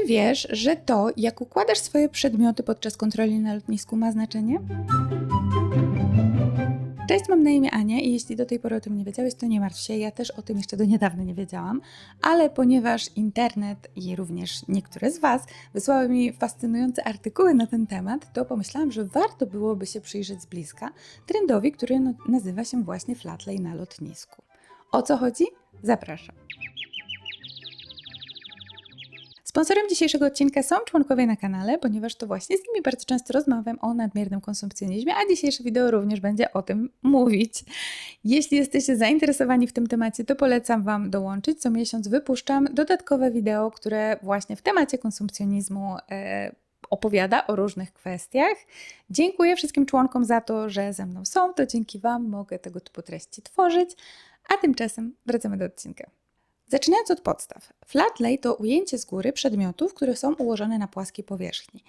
Czy wiesz, że to, jak układasz swoje przedmioty podczas kontroli na lotnisku, ma znaczenie? Cześć, mam na imię Ania i jeśli do tej pory o tym nie wiedziałeś, to nie martw się, ja też o tym jeszcze do niedawna nie wiedziałam, ale ponieważ internet i również niektóre z Was wysłały mi fascynujące artykuły na ten temat, to pomyślałam, że warto byłoby się przyjrzeć z bliska trendowi, który no- nazywa się właśnie flatlay na lotnisku. O co chodzi? Zapraszam. Sponsorem dzisiejszego odcinka są członkowie na kanale, ponieważ to właśnie z nimi bardzo często rozmawiam o nadmiernym konsumpcjonizmie, a dzisiejsze wideo również będzie o tym mówić. Jeśli jesteście zainteresowani w tym temacie, to polecam Wam dołączyć. Co miesiąc wypuszczam dodatkowe wideo, które właśnie w temacie konsumpcjonizmu e, opowiada o różnych kwestiach. Dziękuję wszystkim członkom za to, że ze mną są. To dzięki Wam mogę tego typu treści tworzyć. A tymczasem wracamy do odcinka. Zaczynając od podstaw. Flat lay to ujęcie z góry przedmiotów, które są ułożone na płaskiej powierzchni.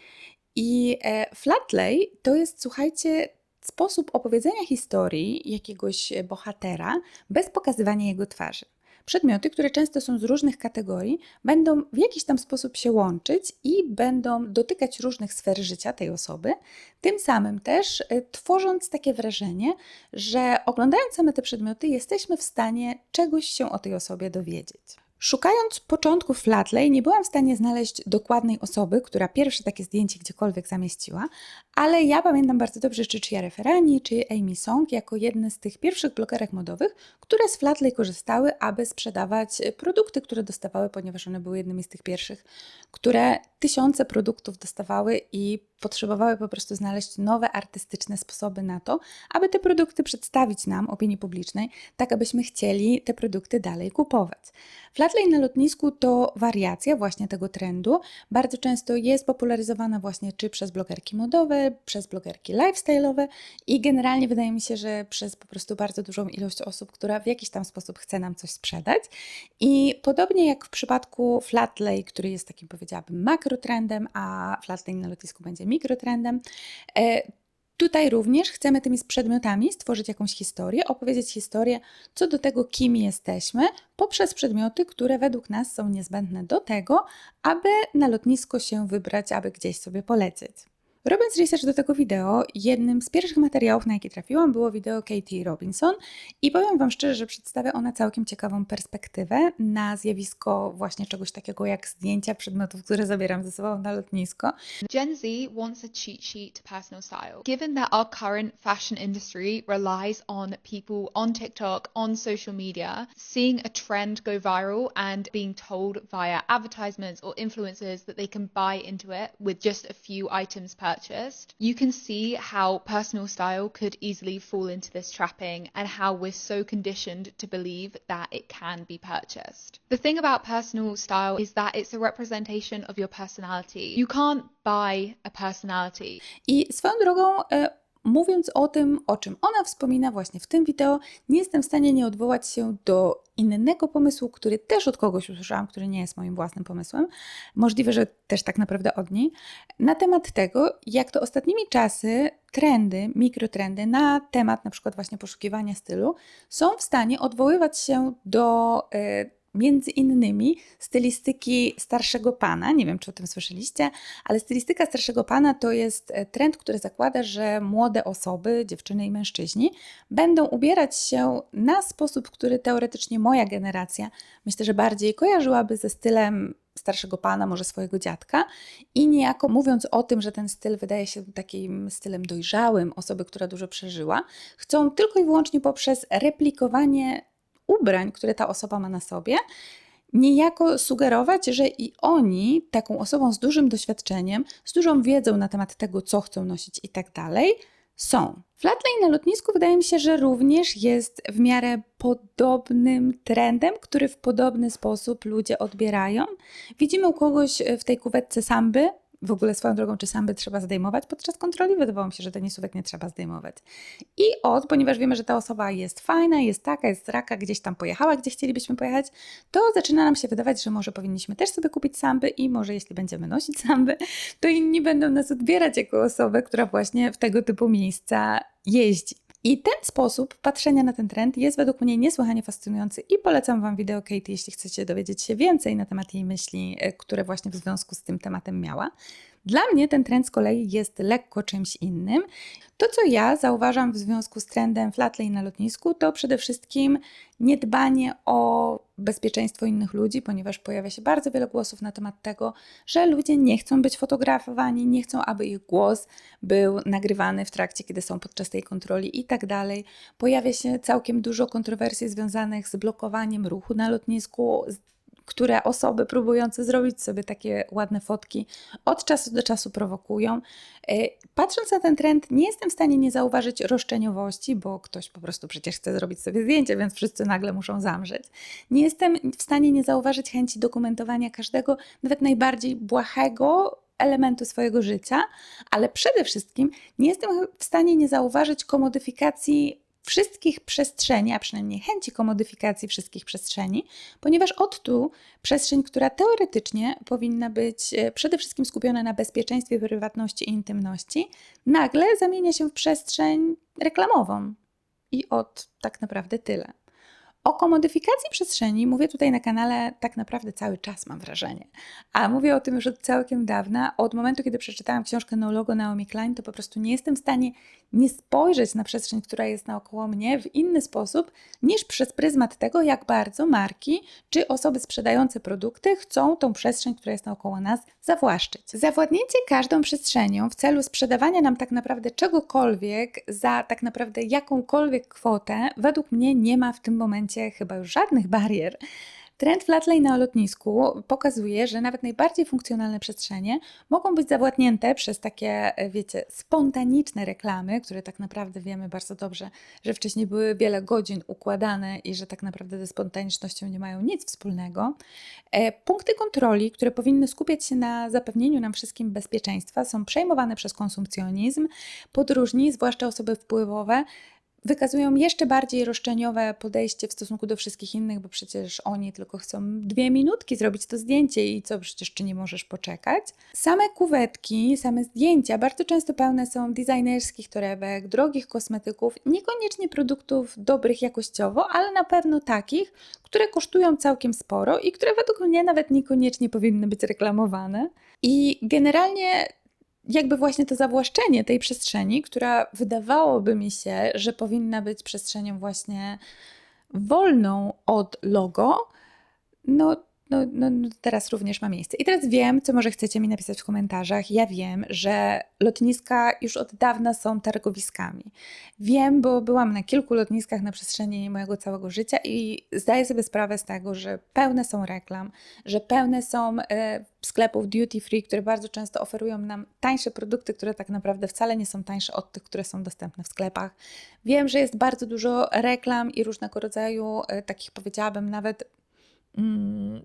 I e, flat lay to jest, słuchajcie, sposób opowiedzenia historii jakiegoś bohatera bez pokazywania jego twarzy. Przedmioty, które często są z różnych kategorii, będą w jakiś tam sposób się łączyć i będą dotykać różnych sfer życia tej osoby, tym samym też y, tworząc takie wrażenie, że oglądając same te przedmioty, jesteśmy w stanie czegoś się o tej osobie dowiedzieć. Szukając początków Flatley, nie byłam w stanie znaleźć dokładnej osoby, która pierwsze takie zdjęcie gdziekolwiek zamieściła, ale ja pamiętam bardzo dobrze czy Chia Referani, czy Amy Song jako jedne z tych pierwszych blogerek modowych, które z Flatley korzystały, aby sprzedawać produkty, które dostawały, ponieważ one były jednymi z tych pierwszych, które tysiące produktów dostawały i potrzebowały po prostu znaleźć nowe artystyczne sposoby na to, aby te produkty przedstawić nam, opinii publicznej, tak abyśmy chcieli te produkty dalej kupować. Flatlay na lotnisku to wariacja właśnie tego trendu. Bardzo często jest popularyzowana właśnie czy przez blogerki modowe, przez blogerki lifestyle'owe i generalnie wydaje mi się, że przez po prostu bardzo dużą ilość osób, która w jakiś tam sposób chce nam coś sprzedać. I podobnie jak w przypadku Flatlay, który jest takim powiedziałabym makrotrendem, a Flatlay na lotnisku będzie mikrotrendem. Tutaj również chcemy tymi przedmiotami stworzyć jakąś historię, opowiedzieć historię co do tego, kim jesteśmy, poprzez przedmioty, które według nas są niezbędne do tego, aby na lotnisko się wybrać, aby gdzieś sobie polecieć. Robiąc research do tego wideo, jednym z pierwszych materiałów, na jakie trafiłam, było wideo Katie Robinson i powiem Wam szczerze, że przedstawia ona całkiem ciekawą perspektywę na zjawisko właśnie czegoś takiego jak zdjęcia przedmiotów, które zabieram ze sobą na lotnisko. Gen Z wants a cheat sheet to personal style. Given that our current fashion industry relies on people on TikTok, on social media, seeing a trend go viral and being told via advertisements or influencers that they can buy into it with just a few items purchased, you can see how personal style could easily fall into this trapping and how we're so conditioned to believe that it can be purchased. The thing about personal style is that it's a representation of your personality. You can't buy a personality. Mówiąc o tym, o czym ona wspomina właśnie w tym wideo, nie jestem w stanie nie odwołać się do innego pomysłu, który też od kogoś usłyszałam, który nie jest moim własnym pomysłem. Możliwe, że też tak naprawdę od niej. Na temat tego, jak to ostatnimi czasy trendy, mikrotrendy na temat na przykład właśnie poszukiwania stylu są w stanie odwoływać się do. e, między innymi stylistyki starszego pana. Nie wiem, czy o tym słyszeliście, ale stylistyka starszego pana to jest e, trend, który zakłada, że młode osoby, dziewczyny i mężczyźni, będą ubierać się na sposób, który teoretycznie moja generacja myślę, że bardziej kojarzyłaby ze stylem starszego pana, może swojego dziadka, i niejako mówiąc o tym, że ten styl wydaje się takim stylem dojrzałym, osoby, która dużo przeżyła, chcą tylko i wyłącznie poprzez replikowanie ubrań, które ta osoba ma na sobie, niejako sugerować, że i oni, taką osobą z dużym doświadczeniem, z dużą wiedzą na temat tego, co chcą nosić i tak dalej, są. Flatlay na lotnisku wydaje mi się, że również jest w miarę podobnym trendem, który w podobny sposób ludzie odbierają. Widzimy u kogoś w tej kuwetce samby, w ogóle swoją drogą, czy samby trzeba zdejmować podczas kontroli? Wydawało mi się, że tenisówek nie trzeba zdejmować. I od, ponieważ wiemy, że ta osoba jest fajna, jest taka, jest raka, gdzieś tam pojechała, gdzie chcielibyśmy pojechać, to zaczyna nam się wydawać, że może powinniśmy też sobie kupić samby i może jeśli będziemy nosić samby, to inni będą nas odbierać jako osobę, która właśnie w tego typu miejsca jeździ. I ten sposób patrzenia na ten trend jest według mnie niesłychanie fascynujący i polecam Wam wideo Katie, jeśli chcecie dowiedzieć się więcej na temat jej myśli, e, które właśnie w związku z tym tematem miała. Dla mnie ten trend z kolei jest lekko czymś innym. To, co ja zauważam w związku z trendem flatlay na lotnisku, to przede wszystkim niedbanie o bezpieczeństwo innych ludzi, ponieważ pojawia się bardzo wiele głosów na temat tego, że ludzie nie chcą być fotografowani, nie chcą, aby ich głos był nagrywany w trakcie, kiedy są podczas tej kontroli i tak dalej. Pojawia się całkiem dużo kontrowersji związanych z blokowaniem ruchu na lotnisku, które osoby próbujące zrobić sobie takie ładne fotki od czasu do czasu prowokują. E, patrząc na ten trend, nie jestem w stanie nie zauważyć roszczeniowości, bo ktoś po prostu przecież chce zrobić sobie zdjęcie, więc wszyscy nagle muszą zamrzeć. Nie jestem w stanie nie zauważyć chęci dokumentowania każdego, nawet najbardziej błahego elementu swojego życia, ale przede wszystkim nie jestem w stanie nie zauważyć komodyfikacji wszystkich przestrzeni, a przynajmniej chęci komodyfikacji wszystkich przestrzeni, ponieważ od tu przestrzeń, która teoretycznie powinna być e, przede wszystkim skupiona na bezpieczeństwie, prywatności i intymności, nagle zamienia się w przestrzeń reklamową. I od tak naprawdę tyle. O komodyfikacji przestrzeni mówię tutaj na kanale tak naprawdę cały czas, mam wrażenie. A mówię o tym już od całkiem dawna. Od momentu, kiedy przeczytałam książkę No Logo Naomi Klein, to po prostu nie jestem w stanie nie spojrzeć na przestrzeń, która jest naokoło mnie w inny sposób niż przez pryzmat tego, jak bardzo marki czy osoby sprzedające produkty chcą tą przestrzeń, która jest naokoło nas, zawłaszczyć. Zawładnięcie każdą przestrzenią w celu sprzedawania nam tak naprawdę czegokolwiek za tak naprawdę jakąkolwiek kwotę, według mnie nie ma w tym momencie chyba już żadnych barier. Trend flatlay na lotnisku pokazuje, że nawet najbardziej funkcjonalne przestrzenie mogą być zawładnięte przez takie, e, wiecie, spontaniczne reklamy, które tak naprawdę wiemy bardzo dobrze, że wcześniej były wiele godzin układane i że tak naprawdę ze spontanicznością nie mają nic wspólnego. E, punkty kontroli, które powinny skupiać się na zapewnieniu nam wszystkim bezpieczeństwa, są przejmowane przez konsumpcjonizm. Podróżni, zwłaszcza osoby wpływowe, wykazują jeszcze bardziej roszczeniowe podejście w stosunku do wszystkich innych, bo przecież oni tylko chcą dwie minutki zrobić to zdjęcie i co przecież czy nie możesz poczekać. Same kuwetki, same zdjęcia bardzo często pełne są designerskich torebek, drogich kosmetyków, niekoniecznie produktów dobrych jakościowo, ale na pewno takich, które kosztują całkiem sporo i które według mnie nawet niekoniecznie powinny być reklamowane. I generalnie jakby właśnie to zawłaszczenie tej przestrzeni, która wydawałoby mi się, że powinna być przestrzenią właśnie wolną od logo, no no, no, teraz również ma miejsce. I teraz wiem, co może chcecie mi napisać w komentarzach. Ja wiem, że lotniska już od dawna są targowiskami. Wiem, bo byłam na kilku lotniskach na przestrzeni mojego całego życia i zdaję sobie sprawę z tego, że pełne są reklam, że pełne są e, sklepów duty free, które bardzo często oferują nam tańsze produkty, które tak naprawdę wcale nie są tańsze od tych, które są dostępne w sklepach. Wiem, że jest bardzo dużo reklam i różnego rodzaju e, takich, powiedziałabym, nawet. Mm,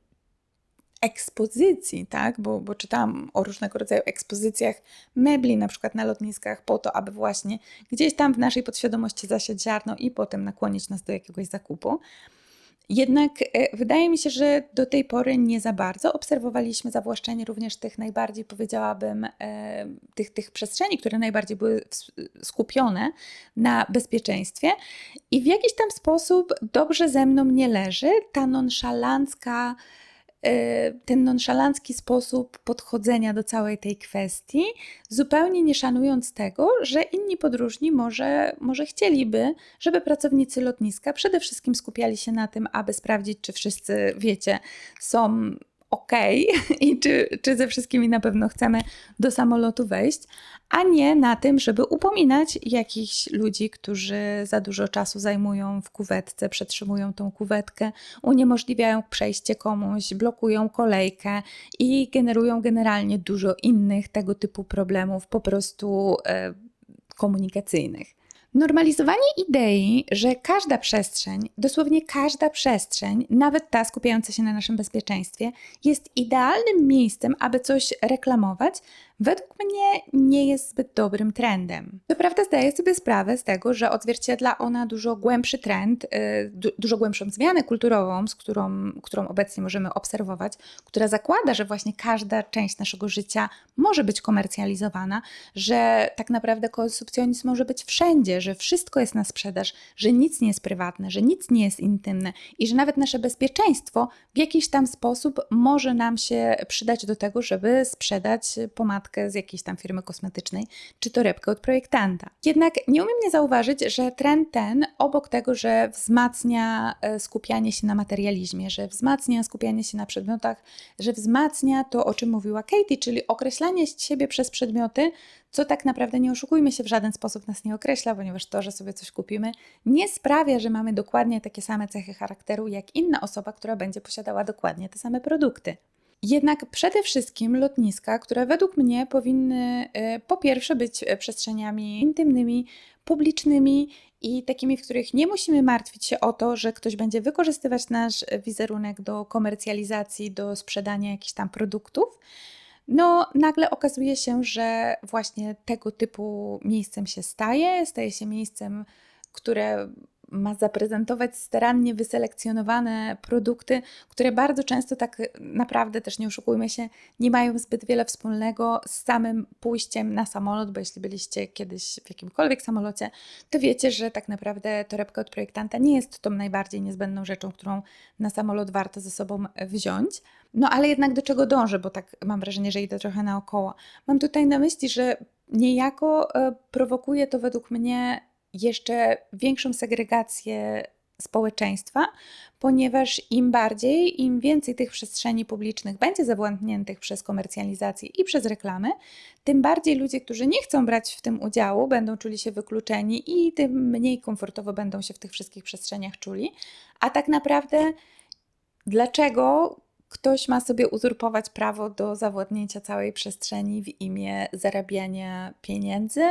ekspozycji, tak? bo, bo czytałam o różnego rodzaju ekspozycjach mebli, na przykład na lotniskach, po to, aby właśnie gdzieś tam w naszej podświadomości zasiać ziarno i potem nakłonić nas do jakiegoś zakupu. Jednak e, wydaje mi się, że do tej pory nie za bardzo obserwowaliśmy zawłaszczenie również tych najbardziej, powiedziałabym, e, tych, tych przestrzeni, które najbardziej były skupione na bezpieczeństwie. I w jakiś tam sposób dobrze ze mną nie leży ta nonszalancka ten nonszalancki sposób podchodzenia do całej tej kwestii, zupełnie nie szanując tego, że inni podróżni może, może chcieliby, żeby pracownicy lotniska przede wszystkim skupiali się na tym, aby sprawdzić, czy wszyscy, wiecie, są ok i czy, czy ze wszystkimi na pewno chcemy do samolotu wejść, a nie na tym, żeby upominać jakichś ludzi, którzy za dużo czasu zajmują w kuwetce, przetrzymują tą kuwetkę, uniemożliwiają przejście komuś, blokują kolejkę i generują generalnie dużo innych tego typu problemów po prostu e, komunikacyjnych. Normalizowanie idei, że każda przestrzeń, dosłownie każda przestrzeń, nawet ta skupiająca się na naszym bezpieczeństwie, jest idealnym miejscem, aby coś reklamować, według mnie nie jest zbyt dobrym trendem. Co prawda zdaję sobie sprawę z tego, że odzwierciedla ona dużo głębszy trend, y, du dużo głębszą zmianę kulturową, z którą, którą obecnie możemy obserwować, która zakłada, że właśnie każda część naszego życia może być komercjalizowana, że tak naprawdę konsumpcjonizm może być wszędzie, że wszystko jest na sprzedaż, że nic nie jest prywatne, że nic nie jest intymne i że nawet nasze bezpieczeństwo w jakiś tam sposób może nam się przydać do tego, żeby sprzedać pomadkę z jakiejś tam firmy kosmetycznej, czy torebkę od projektanta. Jednak nie umiem nie zauważyć, że trend ten, obok tego, że wzmacnia e, skupianie się na materializmie, że wzmacnia skupianie się na przedmiotach, że wzmacnia to, o czym mówiła Katie, czyli określanie siebie przez przedmioty, co tak naprawdę nie oszukujmy się w żaden sposób nas nie określa, ponieważ to, że sobie coś kupimy, nie sprawia, że mamy dokładnie takie same cechy charakteru jak inna osoba, która będzie posiadała dokładnie te same produkty. Jednak przede wszystkim lotniska, które według mnie powinny e, po pierwsze być e, przestrzeniami intymnymi, publicznymi i takimi, w których nie musimy martwić się o to, że ktoś będzie wykorzystywać nasz wizerunek do komercjalizacji, do sprzedania jakichś tam produktów. No, nagle okazuje się, że właśnie tego typu miejscem się staje, staje się miejscem, które ma zaprezentować starannie wyselekcjonowane produkty, które bardzo często tak naprawdę, też nie oszukujmy się, nie mają zbyt wiele wspólnego z samym pójściem na samolot, bo jeśli byliście kiedyś w jakimkolwiek samolocie, to wiecie, że tak naprawdę torebka od projektanta nie jest tą najbardziej niezbędną rzeczą, którą na samolot warto ze sobą wziąć. No ale jednak do czego dążę, bo tak mam wrażenie, że idę trochę naokoło. Mam tutaj na myśli, że niejako e, prowokuje to według mnie jeszcze większą segregację społeczeństwa, ponieważ im bardziej, im więcej tych przestrzeni publicznych będzie zawładniętych przez komercjalizację i przez reklamy, tym bardziej ludzie, którzy nie chcą brać w tym udziału, będą czuli się wykluczeni i tym mniej komfortowo będą się w tych wszystkich przestrzeniach czuli. A tak naprawdę, dlaczego ktoś ma sobie uzurpować prawo do zawładnięcia całej przestrzeni w imię zarabiania pieniędzy?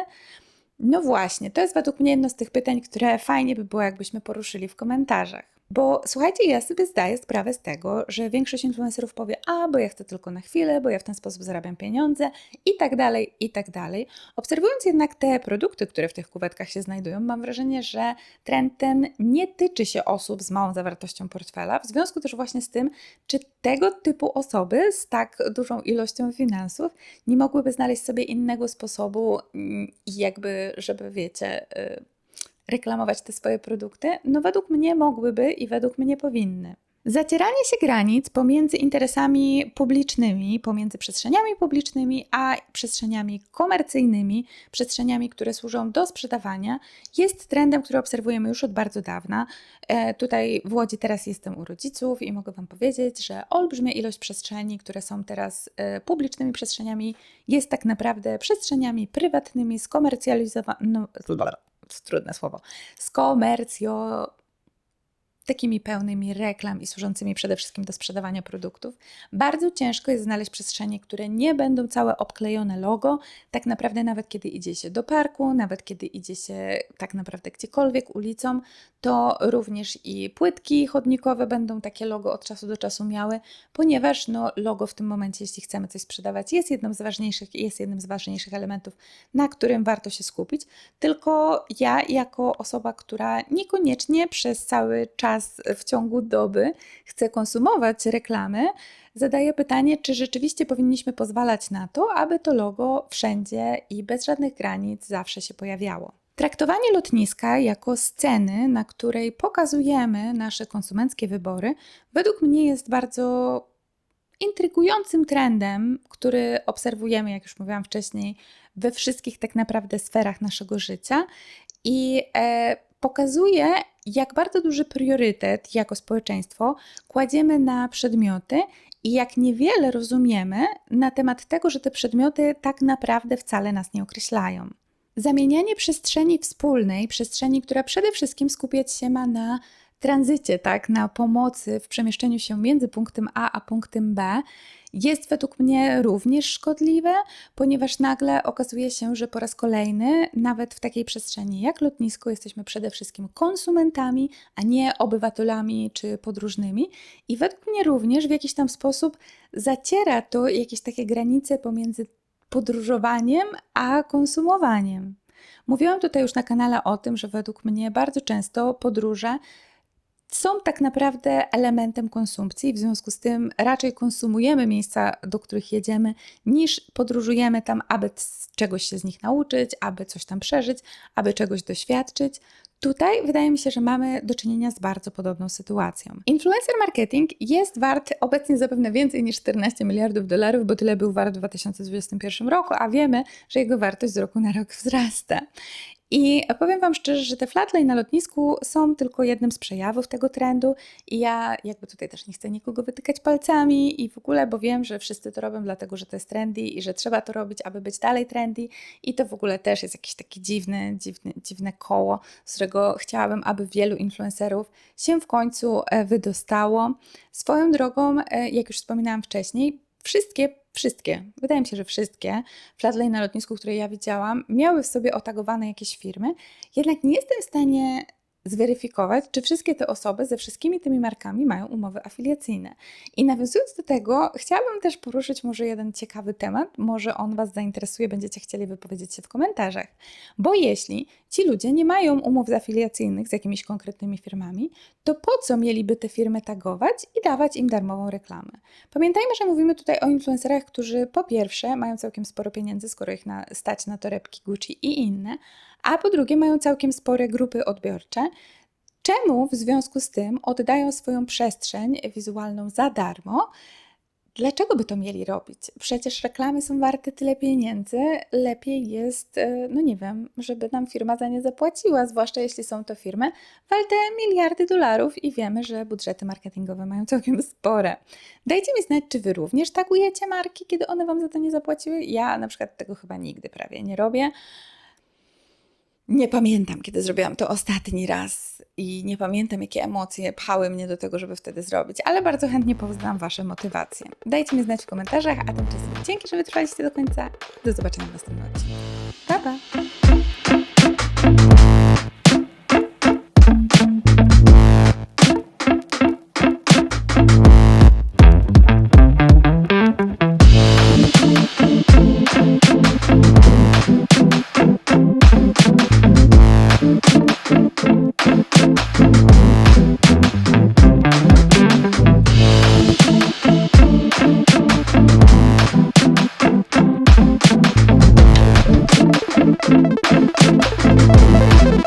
No właśnie, to jest według mnie jedno z tych pytań, które fajnie by było, jakbyśmy poruszyli w komentarzach. Bo słuchajcie, ja sobie zdaję sprawę z tego, że większość influencerów powie, a bo ja chcę tylko na chwilę, bo ja w ten sposób zarabiam pieniądze i tak dalej, i tak dalej. Obserwując jednak te produkty, które w tych kuwetkach się znajdują, mam wrażenie, że trend ten nie tyczy się osób z małą zawartością portfela, w związku też właśnie z tym, czy tego typu osoby z tak dużą ilością finansów nie mogłyby znaleźć sobie innego sposobu, mm, jakby, żeby wiecie, y, reklamować te swoje produkty? No według mnie mogłyby i według mnie powinny. Zacieranie się granic pomiędzy interesami publicznymi, pomiędzy przestrzeniami publicznymi a przestrzeniami komercyjnymi, przestrzeniami, które służą do sprzedawania, jest trendem, który obserwujemy już od bardzo dawna. E, tutaj w Łodzi teraz jestem u rodziców i mogę Wam powiedzieć, że olbrzymia ilość przestrzeni, które są teraz e, publicznymi przestrzeniami, jest tak naprawdę przestrzeniami prywatnymi, skomercjalizowanymi. No, trudne słowo, skomercjo takimi pełnymi reklam i służącymi przede wszystkim do sprzedawania produktów, bardzo ciężko jest znaleźć przestrzenie, które nie będą całe obklejone logo. Tak naprawdę, nawet kiedy idzie się do parku, nawet kiedy idzie się tak naprawdę gdziekolwiek ulicą, to również i płytki chodnikowe będą takie logo od czasu do czasu miały, ponieważ no, logo w tym momencie, jeśli chcemy coś sprzedawać, jest jednym z ważniejszych jest jednym z ważniejszych elementów, na którym warto się skupić. Tylko ja, jako osoba, która niekoniecznie przez cały czas raz w ciągu doby chce konsumować reklamy, zadaję pytanie, czy rzeczywiście powinniśmy pozwalać na to, aby to logo wszędzie i bez żadnych granic zawsze się pojawiało. Traktowanie lotniska jako sceny, na której pokazujemy nasze konsumenckie wybory, według mnie jest bardzo intrygującym trendem, który obserwujemy, jak już mówiłam wcześniej, we wszystkich tak naprawdę sferach naszego życia. I e, pokazuje, jak bardzo duży priorytet jako społeczeństwo kładziemy na przedmioty i jak niewiele rozumiemy na temat tego, że te przedmioty tak naprawdę wcale nas nie określają. Zamienianie przestrzeni wspólnej, przestrzeni, która przede wszystkim skupiać się ma na tranzycie, tak, na pomocy w przemieszczeniu się między punktem A a punktem B, jest według mnie również szkodliwe, ponieważ nagle okazuje się, że po raz kolejny, nawet w takiej przestrzeni jak lotnisko, jesteśmy przede wszystkim konsumentami, a nie obywatelami czy podróżnymi. I według mnie również w jakiś tam sposób zaciera to jakieś takie granice pomiędzy podróżowaniem a konsumowaniem. Mówiłam tutaj już na kanale o tym, że według mnie bardzo często podróże są tak naprawdę elementem konsumpcji, w związku z tym raczej konsumujemy miejsca, do których jedziemy, niż podróżujemy tam, aby czegoś się z nich nauczyć, aby coś tam przeżyć, aby czegoś doświadczyć. Tutaj wydaje mi się, że mamy do czynienia z bardzo podobną sytuacją. Influencer marketing jest wart obecnie zapewne więcej niż 14 miliardów dolarów, bo tyle był wart w 2021 roku, a wiemy, że jego wartość z roku na rok wzrasta. I powiem Wam szczerze, że te flatlay na lotnisku są tylko jednym z przejawów tego trendu i ja jakby tutaj też nie chcę nikogo wytykać palcami i w ogóle, bo wiem, że wszyscy to robią dlatego, że to jest trendy i że trzeba to robić, aby być dalej trendy i to w ogóle też jest jakieś takie dziwne, dziwne, dziwne koło, z którego chciałabym, aby wielu influencerów się w końcu e, wydostało. Swoją drogą, e, jak już wspominałam wcześniej, wszystkie, wszystkie, wydaje mi się, że wszystkie flatlay na lotnisku, które ja widziałam, miały w sobie otagowane jakieś firmy, jednak nie jestem w stanie zweryfikować, czy wszystkie te osoby ze wszystkimi tymi markami mają umowy afiliacyjne. I nawiązując do tego, chciałabym też poruszyć może jeden ciekawy temat, może on Was zainteresuje, będziecie chcieli wypowiedzieć się w komentarzach. Bo jeśli ci ludzie nie mają umów afiliacyjnych z jakimiś konkretnymi firmami, to po co mieliby te firmy tagować i dawać im darmową reklamę? Pamiętajmy, że mówimy tutaj o influencerach, którzy po pierwsze mają całkiem sporo pieniędzy, skoro ich na, stać na torebki Gucci i inne, a po drugie mają całkiem spore grupy odbiorcze. Czemu w związku z tym oddają swoją przestrzeń wizualną za darmo? Dlaczego by to mieli robić? Przecież reklamy są warte tyle pieniędzy, lepiej jest, e, no nie wiem, żeby nam firma za nie zapłaciła, zwłaszcza jeśli są to firmy warte miliardy dolarów i wiemy, że budżety marketingowe mają całkiem spore. Dajcie mi znać, czy Wy również tagujecie marki, kiedy one Wam za to nie zapłaciły. Ja na przykład tego chyba nigdy prawie nie robię. Nie pamiętam, kiedy zrobiłam to ostatni raz i nie pamiętam, jakie emocje pchały mnie do tego, żeby wtedy zrobić, ale bardzo chętnie poznam Wasze motywacje. Dajcie mi znać w komentarzach, a tymczasem dzięki, że wytrwaliście do końca. Do zobaczenia w następnym odcinku. Pa, pa!